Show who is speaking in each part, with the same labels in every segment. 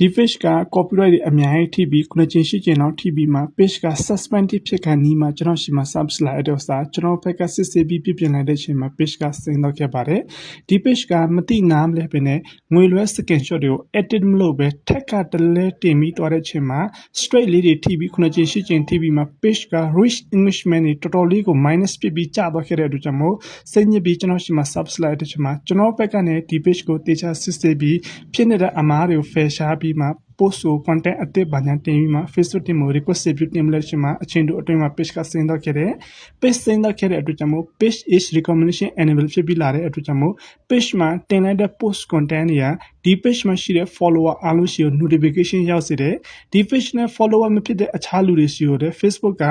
Speaker 1: ဒီ page က copyright တွေအများကြီးထိပြီး9ကျင်10ကျင်လောက်ထိပြီးမှ page က suspended ဖြစ်ခါနီးမှကျွန်တော်ရှိမှ service လာတဲ့ဥစ္စာကျွန်တော်ဘက်ကစစ်ဆေးပြီးပြပြင်လိုက်တဲ့အချိန်မှာ page ကစိန်တော့ခဲ့ပါတယ်ဒီ page ကမတိနားမလဲပဲနဲ့ငွေလွှဲ screenshot တွေကို edit မလုပ်ပဲထက်ကတလဲတင်ပြီးသွားတဲ့အချိန်မှာ straight လေးတွေထိပြီး9ကျင်10ကျင်ထိပြီးမှ page က rich englishman တွေတော်တော်လေးကို minus ဖြစ်ပြီးကျသွားခဲ့တဲ့အတွက်ကြောင့်မို့စိတ်ညစ်ပြီးကျွန်တော်ရှိမှ service လာတဲ့အချိန်မှာကျွန်တော်ဘက်ကနေဒီ page ကိုတေချာစစ်ဆေးပြီးဖြစ်နေတဲ့အမားတွေကို fair ရှားပြီးမှ post ကို content အသစ်ဘာညာတင်ပြီးမှ Facebook တင်မို့ request ပြုတင်မလို့ရှိမှအချင်းတို့အတွင်းမှာ page ကစင်းတော့ခဲ့တယ် page စင်းတော့ခဲ့တဲ့အတွက်ကြောင့်မို့ page is recommendation enable ဖြစ်ပြီးလာတဲ့အတွက်ကြောင့်မို့ page မှာတင်လိုက်တဲ့ post content တွေကဒီ page မှာရှိတဲ့ follower အားလုံးရှိကို notification ရောက်စေတယ်ဒီ page နဲ့ follower မဖြစ်တဲ့အခြားလူတွေရှိကိုလည်း Facebook က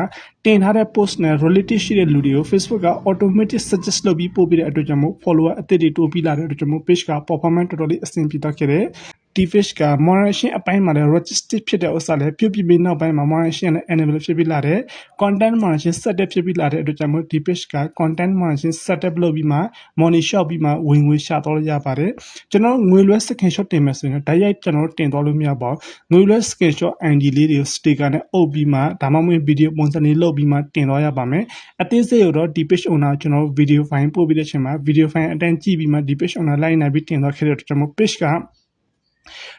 Speaker 1: တင်ထားတဲ့ post နဲ့ related ရှိတဲ့လူတွေကို Facebook က automatic suggest လုပ်ပြီးပို့ပေးတဲ့အတွက်ကြောင့်မို့ follower အသစ်တွေတိုးပြီးလာတဲ့အတွက်ကြောင့်မို့ page က performance တော်တော်လေးအဆင်ပြေတော့ခဲ့တယ် ဒီ fish က moderation အပိုင်းမှာလည်း register ဖြစ်တဲ့ဥစ္စာလည်းပြုတ်ပြပြီးနောက်ပိုင်းမှာ moderation နဲ့ enable ဖြစ်ပြီးလာတဲ့ content moderation setup ဖြစ်ပြီးလာတဲ့အတွက်ကြောင့်မို့ဒီ fish က content moderation setup လုပ်ပြီးမှ money shop ပြီးမှဝင်ငွေရှာတော့ရပါတယ်ကျွန်တော်ငွေလွှဲ screenshot တင်မယ်ဆိုရင်တိုက်ရိုက်ကျွန်တော်တင်သွားလို့မရပါဘူးငွေလွှဲ screenshot ID လေးတွေကို sticker နဲ့အုပ်ပြီးမှဒါမှမဟုတ် video ပုံစံလေးလုပ်ပြီးမှတင်သွားရပါမယ်အသေးစိတ်တော့ဒီ page owner ကျွန်တော် video file ပို့ပြီးတဲ့အချိန်မှာ video file အတန်းကြည့်ပြီးမှဒီ page owner လိုက်နိုင်ပြီးတင်သွားခဲ့တဲ့အတွက်ကျွန်တော် page က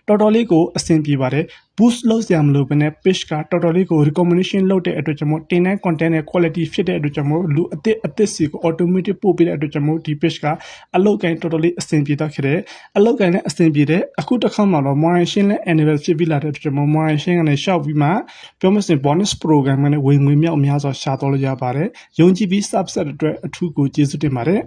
Speaker 1: တော်တော်လေးကိုအဆင်ပြေပါတယ် boost လုပ်စရာမလိုဘဲနဲ့ page ကတော်တော်လေးကို recommendation လုပ်တဲ့အတွက်ကြောင့်မို့တင်တဲ့ content နဲ့ quality ဖြစ်တဲ့အတွက်ကြောင့်မို့လူအသစ်အသစ်စီကို automatic ပို့ပေးတဲ့အတွက်ကြောင့်မို့ဒီ page ကအလုပ်ကိုင်းတော်တော်လေးအဆင်ပြေတော့ခဲ့တယ်အလုပ်ကိုင်းနဲ့အဆင်ပြေတဲ့အခုတစ်ခါမှတော့ moderation နဲ့ enable ဖြစ်ပြီးလာတဲ့အတွက်ကြောင့်မို့ moderation ကနေရှောက်ပြီးမှပြောမစင် bonus program နဲ့ဝင်ငွေမြောက်များစွာရှာတော့လို့ရပါတယ်ယုံကြည်ပြီး subset အတွက်အထူးကိုကျေးဇူးတင်ပါတယ်